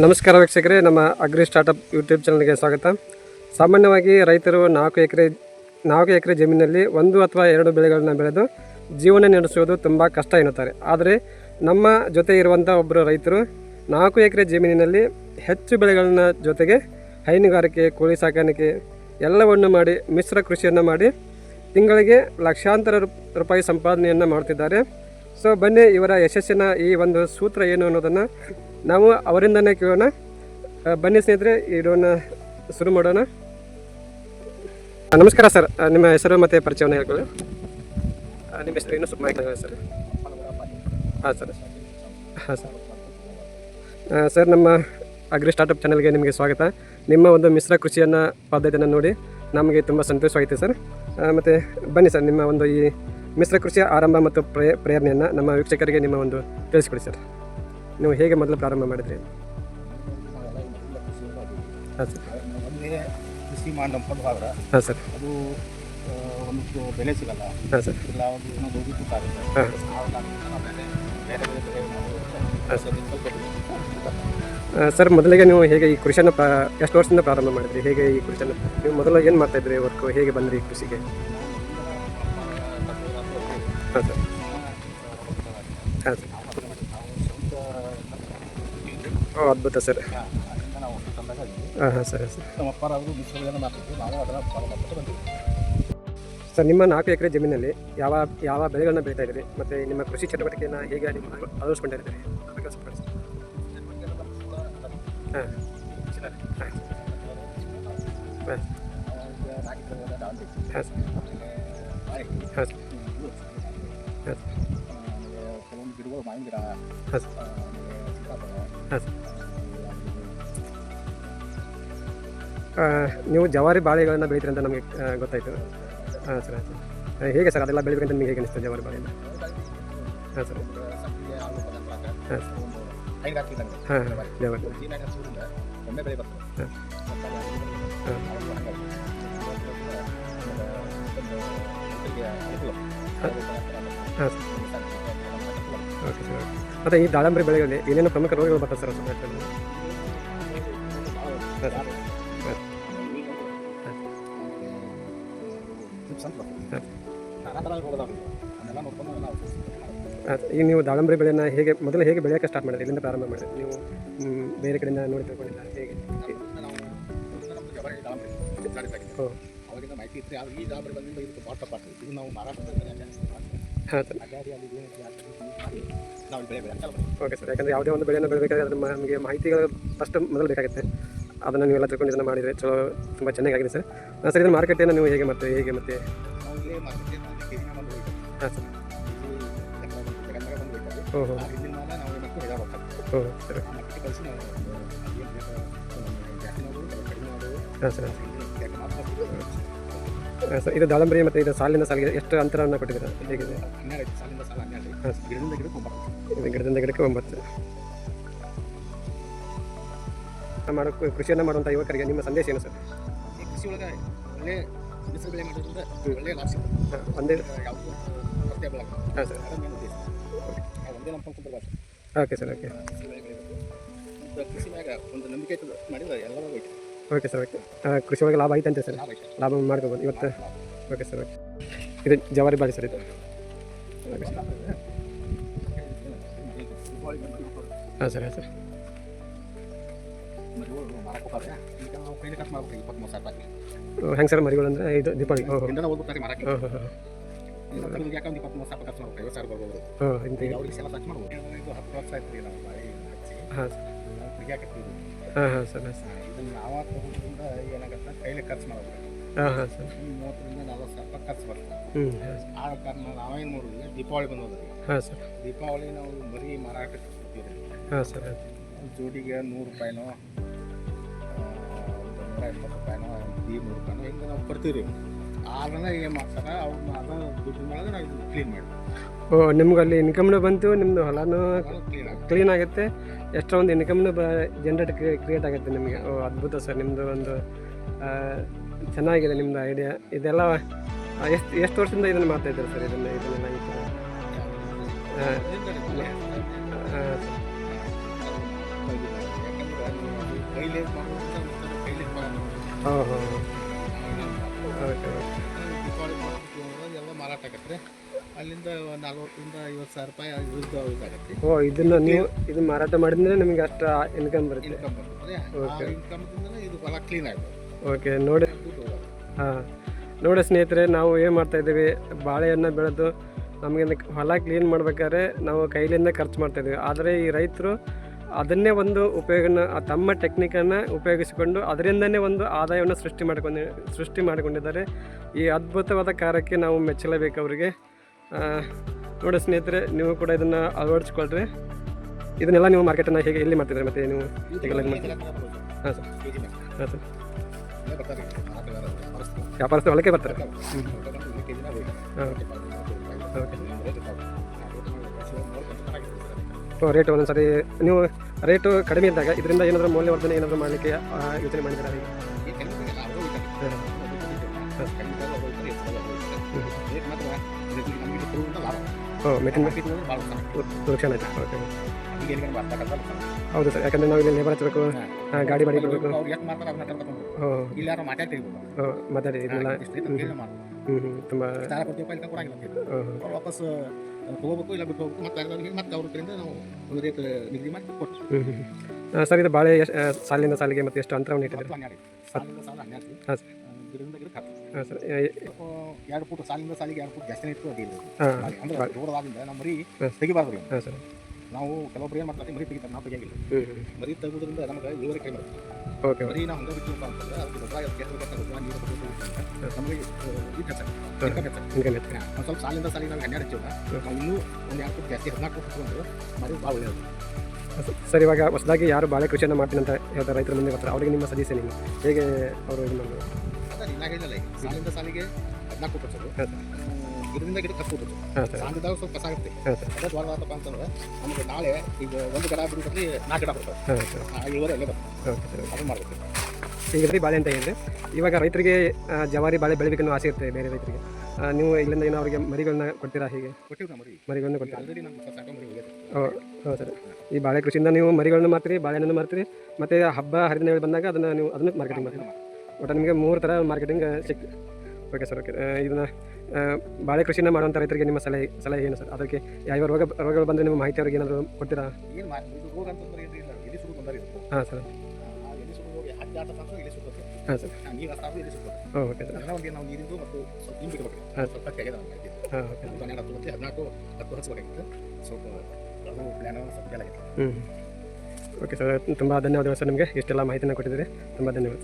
ನಮಸ್ಕಾರ ವೀಕ್ಷಕರೇ, ನಮ್ಮ ಅಗ್ರಿ ಸ್ಟಾರ್ಟಪ್ ಯೂಟ್ಯೂಬ್ ಚಾನಲ್ಗೆ ಸ್ವಾಗತ. ಸಾಮಾನ್ಯವಾಗಿ ರೈತರು ನಾಲ್ಕು ಎಕರೆ ನಾಲ್ಕು ಎಕರೆ ಜಮೀನಿನಲ್ಲಿ ಒಂದು ಅಥವಾ ಎರಡು ಬೆಳೆಗಳನ್ನು ಬೆಳೆದು ಜೀವನ ನಡೆಸುವುದು ತುಂಬ ಕಷ್ಟ ಎನ್ನುತ್ತಾರೆ. ಆದರೆ ನಮ್ಮ ಜೊತೆ ಇರುವಂಥ ಒಬ್ಬರು ರೈತರು ನಾಲ್ಕು ಎಕರೆ ಜಮೀನಿನಲ್ಲಿ ಹೆಚ್ಚು ಬೆಳೆಗಳನ್ನ ಜೊತೆಗೆ ಹೈನುಗಾರಿಕೆ, ಕೋಳಿ ಸಾಕಾಣಿಕೆ ಎಲ್ಲವನ್ನು ಮಾಡಿ, ಮಿಶ್ರ ಕೃಷಿಯನ್ನು ಮಾಡಿ ತಿಂಗಳಿಗೆ ಲಕ್ಷಾಂತರ ರೂಪಾಯಿ ಸಂಪಾದನೆಯನ್ನು ಮಾಡ್ತಿದ್ದಾರೆ. ಸೊ ಬನ್ನಿ ಇವರ ಯಶಸ್ಸಿನ ಈ ಒಂದು ಸೂತ್ರ ಏನು ಅನ್ನೋದನ್ನು ನಾವು ಅವರಿಂದನೇ ಕೇಳೋಣ. ಬನ್ನಿ ಸ್ನೇಹಿತರೆ ಇಡೋಣ ಶುರು ಮಾಡೋಣ. ನಮಸ್ಕಾರ ಸರ್. ನಿಮ್ಮ ಹೆಸರು ಮತ್ತು ಪರಿಚಯವನ್ನು ಹೇಳ್ಕೊಳ್ಳಿ. ನಿಮ್ಮ ಹೆಸರು ಇನ್ನೂ ಸ್ವಲ್ಪ ಸರ್. ಹಾಂ ಸರ್. ಹಾಂ, ಸರ್. ಸರ್, ನಮ್ಮ ಅಗ್ರಿ ಸ್ಟಾರ್ಟಪ್ ಚಾನಲ್ಗೆ ನಿಮಗೆ ಸ್ವಾಗತ. ನಿಮ್ಮ ಒಂದು ಮಿಶ್ರ ಕೃಷಿಯನ್ನು ಪದ್ಧತಿಯನ್ನು ನೋಡಿ ನಮಗೆ ತುಂಬ ಸಂತೋಷವಾಯಿತು ಸರ್. ಮತ್ತು ಬನ್ನಿ ಸರ್, ನಿಮ್ಮ ಒಂದು ಈ ಮಿಶ್ರ ಕೃಷಿಯ ಆರಂಭ ಮತ್ತು ಪ್ರೇ ಪ್ರೇರಣೆಯನ್ನು ನಮ್ಮ ವೀಕ್ಷಕರಿಗೆ ನಿಮ್ಮ ಒಂದು ತಿಳಿಸ್ಕೊಡಿ ಸರ್. ನೀವು ಹೇಗೆ ಮೊದಲು ಪ್ರಾರಂಭ ಮಾಡಿದ್ರಿ? ಹಾಂ ಸರ್. ಒಂದೇ ಕೃಷಿ ಮಾಡಿ ಹೋದ್ರೆ ಹಾಂ ಸರ್. ಅದು ಒಂದು ಬೆಲೆ ಸಿಗಲ್ಲ. ಹಾಂ ಸರ್. ಇಲ್ಲ ಒಂದು ಏನೋ ಬೇರೆ ಬೇರೆ ಬೆಳೆ ಸ್ವಲ್ಪ ಸರ್. ಮೊದಲಿಗೆ ನೀವು ಹೇಗೆ ಈ ಕೃಷಿಯನ್ನು ಪ್ರಾ ಎಷ್ಟು ವರ್ಷದಿಂದ ಪ್ರಾರಂಭ ಮಾಡಿದ್ರಿ? ಹೇಗೆ ಈ ಕೃಷಿಯನ್ನು ನೀವು ಮೊದಲು ಏನು ಮಾಡ್ತಾಯಿದ್ರಿ ವರ್ಕು? ಹೇಗೆ ಬಂದ್ರಿ ಈ ಕೃಷಿಗೆ? ಹಾಂ ಸರ್. ಹಾಂ ಸರ್. ಓ ಅದ್ಭುತ ಸರ್. ನಾವು ಹಾಂ ಹಾಂ ಸರಿ ಸರ್. ನಮ್ಮ ಮಾಡ್ತಿದ್ವಿ ನಾವು ಅದನ್ನು ಫಾಲೋ ಮಾಡ್ಕೊಂಡು ಬಂದಿದ್ವಿ ಸರ್ ನಿಮ್ಮ ನಾಲ್ಕು ಎಕರೆ ಜಮೀನಲ್ಲಿ ಯಾವ ಯಾವ ಬೆಳೆಗಳನ್ನ ಬೆಳೀತಾ ಇದ್ದೀರಿ? ಮತ್ತು ನಿಮ್ಮ ಕೃಷಿ ಚಟುವಟಿಕೆಯನ್ನು ಹೇಗೆ ನಿಮ್ಮ ಅಳವಡಿಸ್ಕೊಂಡಿದ್ದೀರಿ? ತಿಳಿಸಿ. ಹಾಂ. ಹಾಂ ಹಾಂ. ಹಾಂ ಸರ್. ಹಾಂ ಸರ್. ಹಾಂ ಸರ್. ಕೆಲವೊಂದು ಗಿಡಗಳು ಮಾವಿನ ಗಿಡ ಹಾಂ ಸರ್. ಹಾಂ ಸರ್ ನೀವು ಜವಾರಿ ಬಾಳೆಗಳನ್ನು ಬೆಳಿತೀರಿ ಅಂತ ನಮಗೆ ಗೊತ್ತಾಯಿತು. ಹಾಂ ಸರ್ ಹಾಂ ಸರ್ ಹೇಗೆ ಸರ್ ಅದೆಲ್ಲ ಬೆಳಿಬೇಕಂತ ನಿಮಗೆ ಹೇಗೆ ಅನಿಸ್ತದೆ ಜವಾರಿ ಬಾಳೆಯನ್ನು ಹಾಂ, ಸರ್. ಹಾಂ ಸರ್. ಹಾಂ ಜವಾರಿ. ಹಾಂ ಹಾಂ. ಹಾಂ, ಸರ್. ಓಕೆ ಸರ್ ಮತ್ತು ಈ ದಾಳಂಬರಿ ಬೆಳೆಯಲ್ಲಿ ಏನೇನು ಪ್ರಮುಖ ರೋಗಗಳು ಬರ್ತವೆ ಸರ್ ಈಗ ನೀವು ದಾಳಂಬರಿ ಬೆಳೆಯನ್ನು ಹೇಗೆ ಮೊದಲು ಹೇಗೆ ಬೆಳೆಯೋಕ್ಕೆ ಸ್ಟಾರ್ಟ್ ಮಾಡಿದ್ರಿ? ಇಲ್ಲಿಂದ ಪ್ರಾರಂಭ ಮಾಡಿದ್ರಿ? ನೀವು ಬೇರೆ ಕಡೆಯಿಂದ ನೋಡಿ ತಿಳ್ಕೊಂಡಿಲ್ಲ ಹೇಗೆ? ಮಾಹಿತಿ ಇತ್ತು. ಈ ದಾಬರಿ ಬಂದಿಂದ ಇದಕ್ಕೆ ಪಾಠ ಪಾಠ. ಇದು ನಾವು ಮಾರಾಟ ಹಾಂ ಸರ್ ಓಕೆ ಸರ್ ಯಾಕಂದರೆ ಯಾವುದೇ ಒಂದು ಬೆಳೆಯನ್ನು ಬೆಳಬೇಕಾದ್ರೆ ಅದನ್ನು ನಮಗೆ ಮಾಹಿತಿಗಳು ಫಸ್ಟ್ ಮೊದಲು ಬೇಕಾಗುತ್ತೆ. ಅದನ್ನು ನೀವೆಲ್ಲ ತಿಳ್ಕೊಂಡು ಇದನ್ನು ಮಾಡಿದರೆ ಚಲೋ ತುಂಬ ಚೆನ್ನಾಗಿ ಆಗಿದೆ ಸರ್ ಹಾಂ ಸರ್ ಇದನ್ನು ಮಾರ್ಕೆಟನ್ನು ನೀವು ಹೇಗೆ ಮತ್ತೆ ಹೇಗೆ ಮತ್ತೆ? ಹಾಂ ಸರ್ ಮಾರ್ಕೆಟ್ ಕೇರಿನ ಬಂದು ಹೋಗ್ತೀವಿ ಹಾಂ ಸರ್ ಹ್ಞೂ ಹ್ಞೂ ಸರ್ ಹಾಂ ಸರ್ ಇದು ದಾಳಂಬರಿ ಮತ್ತು ಇದು ಸಾಲಿನ ಸಾಲಿಗೆ ಎಷ್ಟು ಅಂತರವನ್ನು ಕೊಟ್ಟಿದ್ದೀರಾ? ಹೇಗಿದೆ? ಹನ್ನೆರಡು ಐದು ಸಾಲಿಂದ ಸಾಲ ಹನ್ನೆರಡು ಹಾಂ ಗಿಡದಿಂದ ಗಿಡಕ್ಕೆ ಒಂಬತ್ತು. ಇದು ಗಿಡದಿಂದ ಗಿಡಕ್ಕೆ ಒಂಬತ್ತು ಮಾಡೋ ಕೃಷಿಯನ್ನು ಮಾಡುವಂಥ ಯುವಕರಿಗೆ ನಿಮ್ಮ ಸಂದೇಶ ಏನು ಸರ್? ಈ ಕೃಷಿ ಒಳಗೆ ಒಳ್ಳೆ ಬೆಳೆ ಮಾಡೋದ್ರಿಂದ ಒಳ್ಳೆ ಲಾಭ ಸಿಗುತ್ತೆ. ಹಾಂ ಒಂದೇ ಯಾವುದು ಮತ್ತೆ ಹಾಂ ಸರ್. ಒಂದೇ ಓಕೆ ಸರ್ ಓಕೆ. ಕೃಷಿ ಮ್ಯಾಗ ಒಂದು ನಂಬಿಕೆ ಮಾಡಿದ್ರೆ ಎಲ್ಲರೂ ಐತೆ ಓಕೆ ಸರ್ ಓಕೆ ಕೃಷಿ ಒಳಗೆ ಲಾಭ ಐತಂತೆ ಸರ್. ಲಾಭ ಮಾಡ್ಕೋಬೋದು. ಇವತ್ತು ಓಕೆ ಸರ್ ಓಕೆ ಇದು ಜವಾರಿ ಬಾಳೆ ಸರ್ ಇದು. ಹಾಂ, ಸರ್ ಹಾಂ, ಸರ್. ಹೆಂಗೆ ಸರ್ ಮರಿಗಳು ಅಂದರೆ ಇದು ದೀಪಾವಳಿ? ಹಾಂ ಹಾಂ ಹಾಂ ಹಾಂ ಹೋ ಅವ್ರಿಗೆ ಇದು ಹತ್ತು ವರ್ಷ ಆಯ್ತು ಹಾಂ ಹಾಂ ಹಾಂ ಸರ್ ಇದನ್ನು ನಾವು ತಗೋದ್ರಿಂದ ಏನಾಗುತ್ತೆ? ಕೈಲಿ ಖರ್ಚು ಮಾಡೋದು ಹಾಂ ಹಾಂ ಸರ್. ಮೂವತ್ತರಿಂದ ನಲ್ವತ್ತು ಸಾವಿರ ರೂಪಾಯಿ ಖರ್ಚು ಬರ್ತದೆ ಹ್ಞೂ ಆ ಕಾರಣ ನಾವೇನು ಮಾಡೋದು ದೀಪಾವಳಿ ಬಂದೋದ್ರಿ. ಹಾಂ ಸರ್. ದೀಪಾವಳಿ ನಾವು ಮರಿ ಮಾರಾಟಕ್ಕೆ ಕೊಡ್ತೀವಿ ಹಾಂ ಸರ್ ಜೋಡಿಗೆ ನೂರು ರೂಪಾಯಿನೋ ನೂರ ಇಪ್ಪತ್ತು ರೂಪಾಯಿನೋ ಈ ನೂರು ರೂಪಾಯಿನೋ ಹಿಂಗೆ ನಾವು ಕೊಡ್ತೀವಿ ರೀ ಅದನ್ನ ಏನು ಮಾಡ್ತಾರೆ? ಅವ್ರನ್ನ ಅದನ್ನ ದುಡ್ಡು ಮಾಡಿದ್ರೆ ನಾವು ಇದನ್ನ ಕ್ಲೀನ್ ಮಾಡಿ ಓ ನಿಮ್ಗೆ ಅಲ್ಲಿ ಇನ್ಕಮ್ನು ಬಂತು ನಿಮ್ಮದು ಹೊಲನೂ ಕ್ಲೀನ್ ಆಗಿ ಕ್ಲೀನ್ ಆಗುತ್ತೆ. ಎಷ್ಟೋ ಒಂದು ಇನ್ಕಮ್ನು ಬ ಜನ್ರೇಟ್ ಕ್ರಿಯೇಟ್ ಆಗುತ್ತೆ ನಿಮಗೆ. ಓ ಅದ್ಭುತ ಸರ್ ನಿಮ್ಮದು ಒಂದು ಚೆನ್ನಾಗಿದೆ ನಿಮ್ಮದು ಐಡಿಯಾ ಇದೆಲ್ಲ ಎಷ್ಟು ಎಷ್ಟು ವರ್ಷದಿಂದ ಇದನ್ನು ಮಾಡ್ತಾ ಇದ್ದಾರೆ ಸರ್ ಇದನ್ನು ಇದನ್ನೆಲ್ಲ ಈ ಥರ ಹಾಂ ಹಾಂ ಓಕೆ ದೀಪಾವಳಿ ಮಾಡೋದು ಎಲ್ಲ ಮಾರಾಟ ಆಗತ್ತೆ. ಅಲ್ಲಿಂದ ನಲ್ವತ್ತರಿಂದ ಐವತ್ತು ಸಾವಿರ ರೂಪಾಯಿ ಯೂಸ್ ಯೂಸ್ ಆಗತ್ತೆ. ಓ ಇದನ್ನ ನೀವು ಇದು ಮಾರಾಟ ಮಾಡಿದ್ರೆ ನಿಮಗೆ ಅಷ್ಟು ಇನ್ಕಮ್ ಬರುತ್ತೆ? ಇನ್ಕಮ್ ಬರ್ತದೆ ಆ ಇನ್ಕಮ್ದಿಂದಲೇ ಇದು ಹೊಲ ಕ್ಲೀನ್ ಆಗುತ್ತೆ. ಓಕೆ ನೋಡಿ. ಹಾಂ. ನೋಡಿ ಸ್ನೇಹಿತರೆ ನಾವು ಏನು ಮಾಡ್ತಾ ಇದ್ದೀವಿ? ಬಾಳೆಹಣ್ಣು ಬೆಳೆದು ನಮಗೆ ಹೊಲ ಕ್ಲೀನ್ ಮಾಡ್ಬೇಕಾದ್ರೆ ನಾವು ಕೈಲಿಂದ ಖರ್ಚು ಮಾಡ್ತಾ ಇದ್ದೀವಿ. ಆದರೆ ಈ ರೈತರು ಅದನ್ನೇ ಒಂದು ಉಪಯೋಗನ ತಮ್ಮ ಟೆಕ್ನಿಕನ್ನು ಉಪಯೋಗಿಸಿಕೊಂಡು ಅದರಿಂದನೇ ಒಂದು ಆದಾಯವನ್ನು ಸೃಷ್ಟಿ ಮಾಡ್ಕೊಂಡು, ಸೃಷ್ಟಿ ಮಾಡಿಕೊಂಡಿದ್ದಾರೆ. ಈ ಅದ್ಭುತವಾದ ಕಾರ್ಯಕ್ಕೆ ನಾವು ಮೆಚ್ಚಲೇಬೇಕು ಅವರಿಗೆ. ನೋಡಿ ಸ್ನೇಹಿತರೆ, ನೀವು ಕೂಡ ಇದನ್ನು ಅಳವಡಿಸ್ಕೊಳ್ರಿ. ಇದನ್ನೆಲ್ಲ ನೀವು ಮಾರ್ಕೆಟನ್ನು ಹೇಗೆ, ಎಲ್ಲಿ ಮಾಡ್ತಿದ್ರೆ ಮತ್ತೆ ನೀವು? ಹಾಂ, ಸರ್. ಹಾಂ, ಸರ್. ವ್ಯಾಪಾರ ಹೊಲಕ್ಕೆ ಬರ್ತಾರೆ. ಹಾಂ. ಓಕೆ. ರೇಟ್ ರೇಟ್ ಒಂದೊಂದು ಸರಿ ನೀವು ರೇಟು ಕಡಿಮೆ ಇದ್ದಾಗ ಇದರಿಂದ ಏನಾದರೂ ಮೌಲ್ಯವರ್ಧನೆ ಏನಾದರೂ ಮಾಡಲಿಕ್ಕೆ ಯೋಚನೆ ಮಾಡಿದ್ದಾರೆ ಆಯ್ತು. ಓಕೆ. ಹೌದು ಸರ್ ಯಾಕಂದ್ರೆ ನಾವು ಇಲ್ಲಿ ಲೇಬರ್ ಹಚ್ಚಬೇಕು. ಗಾಡಿ ಮಾಡಿ. ಓ ಮಾತಾಡಿ ಇದನ್ನೆಲ್ಲ ತುಂಬ ಕೊಡ್ತೀವಿ ಇಲ್ಲಿ ಕೊಡಂಗಿಲ್ಲ ಅಂತ ಹೇಳಿ. ಓ ಅವ್ರು ವಾಪಸ್ ತಗೋಬೇಕು ಇಲ್ಲ ಬಿಟ್ಟು ಹೋಗ್ಬೇಕು ಮತ್ತೆ ಅರ್ಧವ್ರಿಗೆ ಮತ್ತೆ ಅವ್ರ ಕಡೆಯಿಂದ ನಾವು ಒಂದು ರೇಟ್ ನಿಗದಿ ಮಾಡಿ ಕೊಡ್ತೀವಿ ಸರ್ ಇದು ಬಾಳೆ ಸಾಲಿಂದ ಸಾಲಿಗೆ ಮತ್ತೆ ಎಷ್ಟು ಅಂತರವನ್ನು ಇಟ್ಟಿದ್ದಾರೆ? ಹತ್ತು ಹನ್ನೆರಡು. ಸಾಲಿಂದ ಸಾಲ ಹನ್ನೆರಡು ಹಾಂ ಸರ್. ಆ, ಗಿಡದಿಂದ ಗಿಡಕ್ಕೆ ಹತ್ತು. ಹಾಂ ಸರ್. ಎರಡು ಫುಟ್ ಸಾಲಿಂದ ಸಾಲಿಗೆ ಎರಡು ಫುಟ್ ಜಾಸ್ತಿ ಇತ್ತು ಹಾಂ. ಅಂದ್ರೆ ನಮ್ಮ ನಾವು ಮರಿ. ತೆಗಿಬಾರ್ದು. ಹಾಂ ಸರ್. ನಾವು ಕೆಲವೊಬ್ರು ಏನು ಮಾಡ್ತಾರೆ ಮರಿ ತೆಗಿತಾರೆ ನಾವು ತೆಗಿಯಾಗಿಲ್ಲ. ಮರಿ ತೆಗೋದ್ರಿಂದ ನಮಗೆ ಇಳುವರಿ ಕಡಿಮೆ ಬರುತ್ತೆ ಓಕೆ ಮರಿ ನಾವು ಹಂಗೆ ಬಿಟ್ಟು ಅಂತಂದ್ರೆ ಅದಕ್ಕೆ ಗೊಬ್ಬರ ಗೊಬ್ಬರ ನೀರು ನಮಗೆ ಇದು ಒಂದು ಸ್ವಲ್ಪ ಸಾಲಿಂದ ಸಾಲಿಗೆ ನಾವು ಹನ್ನೆರಡು ಹಚ್ಚಿವಲ್ಲ ನಾವು ಇನ್ನೂ ಒಂದು ಎರಡು ಫುಟ್ ಜಾಸ್ತಿ ಹದಿನಾಲ್ಕು ಫುಟ್ ಮರಿ ಭಾಳ ಒಳ್ಳೆಯದು. ಸರ್ ಇವಾಗ ಹೊಸದಾಗಿ ಯಾರು ಬಾಳೆ ಕೃಷಿಯನ್ನು ಮಾಡ್ತೀನಿ ಅಂತ ಹೇಳ್ತಾರೆ ರೈತರ ಮುಂದೆ ಬರ್ತಾರೆ. ಅವರಿಗೆ ನಿಮ್ಮ ಸಜೆಷನ್ ಏನು? ಹೇಗೆ ಅವರು ಇದು ಮಾಡೋದು ಸಾಲಿಂದ ಸಾಲಿಗೆ ಹದಿನಾಲ್ಕು ಫುಟ್ ಹಚ್ಚೋದು. ಹಾಂ ಸರ್ ಗಿಡದಿಂದ ಗಿಡಕ್ಕೆ ಹತ್ತು ಹೋಗುತ್ತೆ. ಸಾಂಗದಾಗ ಸ್ವಲ್ಪ ಕಸ ಆಗುತ್ತೆ. ಅದೇ ಜ್ವಾಲ ಆತಪ್ಪ ಅಂತಂದ್ರೆ ನಮಗೆ ನಾಳೆ ಈಗ ಒಂದು ಗಿಡ ಬಿಡ್ಬೇಕ್ರಿ ನಾಲ್ಕು ಗಿಡ ಬರ್ತದೆ ಇಳುವರಿ ಅಲ್ಲೇ ಬರ್ತದೆ. ಅದು ಮಾಡಬೇಕು. ಈಗ ರೀ ಬಾಳೆ ಅಂತ ಹೇಳಿದ್ರೆ ಇವಾಗ ರೈತರಿಗೆ ಜವಾರಿ ಬಾಳೆ ಬೆಳಿಬೇಕನ್ನೋ ಆಸೆ ಇರ್ತದೆ ಬೇರೆ ರೈತರಿಗೆ. ನೀವು ಇಲ್ಲಿಂದ ಏನೋ ಅವರಿಗೆ ಮರಿಗಳನ್ನ ಕೊಡ್ತೀರಾ ಹೀಗೆ? ಮರಿಗಳನ್ನ ಕೊಡ್ತೀರಾ? ಸರ್. ಈ ಬಾಳೆ ಕೃಷಿಯಿಂದ ನೀವು ಮರಿಗಳನ್ನ ಮಾರ್ತೀರಿ ಬಾಳೆಹಣ್ಣು ಮಾರ್ತೀರಿ ಮತ್ತು ಹಬ್ಬ ಹರಿದಿನಗಳು ಬಂದಾಗ ಅದನ್ನು ನೀವು ಅದನ್ನ ಮಾರ್ಕೆಟಿಂಗ್ ಮಾಡ್ತೀರಿ. ಒಟ್ಟು ನಿಮಗೆ ಮೂರು ಥರ ಮಾರ್ಕೆಟಿಂಗ್ ಸಿಕ್ ಓಕೆ ಸರ್ ಓಕೆ ಇದನ್ನು ಬಾಳೆ ಕೃಷಿನ ಮಾಡುವಂಥ ರೈತರಿಗೆ ನಿಮ್ಮ ಸಲಹೆ ಸಲಹೆ ಏನು ಸರ್? ಅದಕ್ಕೆ ಯಾವ ರೋಗ ರೋಗಗಳು ಬಂದರೆ ನಿಮ್ಮ ಮಾಹಿತಿ ಅವ್ರಿಗೆ ಏನಾದರೂ ಕೊಡ್ತೀರಾ? ಏನು ರೋಗ ಅಂತಂದ್ರೆ ಬಂದರೆ ಹಾಂ ಸರ್. ಆ ಎಲ್ಲಿ ಹೋಗಿ ಹಚ್ಚ ಆಟ ತಂದ್ರೆ ಎಲ್ಲಿ ಸುಡುತ್ತೆ ಹಾಂ ಸರ್. ಆ ನೀರು ಅಷ್ಟಾದ್ರೂ ಎಲ್ಲಿ ಸುಡುತ್ತೆ ಓ ಓಕೆ ಸರ್. ಎಲ್ಲ ಒಂದು ನಾವು ನೀರಿಂದು ಮತ್ತು ಸ್ವಲ್ಪ ಹಿಂಗೆ ಬಿಡ್ಬೇಕು ಹಾಂ. ಸ್ವಲ್ಪ ತೆಗೆದ ಹದಿನೈದು ಹಾಂ ಓಕೆ. ಹನ್ನೆರಡು ಹತ್ತು ಮತ್ತೆ ಹದಿನಾಲ್ಕು ಹತ್ತು ಹಚ್ಬೇಕಾಗಿತ್ತು ಸ್ವಲ್ಪ ಅದು ಪ್ಲ್ಯಾನ್ ಸ್ವಲ್ಪ ಫೇಲ್ ಹ್ಞೂ ಓಕೆ ಸರ್. ತುಂಬ ಧನ್ಯವಾದಗಳು ಸರ್ ನಿಮಗೆ. ಇಷ್ಟೆಲ್ಲ ಮಾಹಿತಿನ ಕೊಟ್ಟಿದ್ದೀರಿ. ತುಂಬ ಧನ್ಯವಾದ.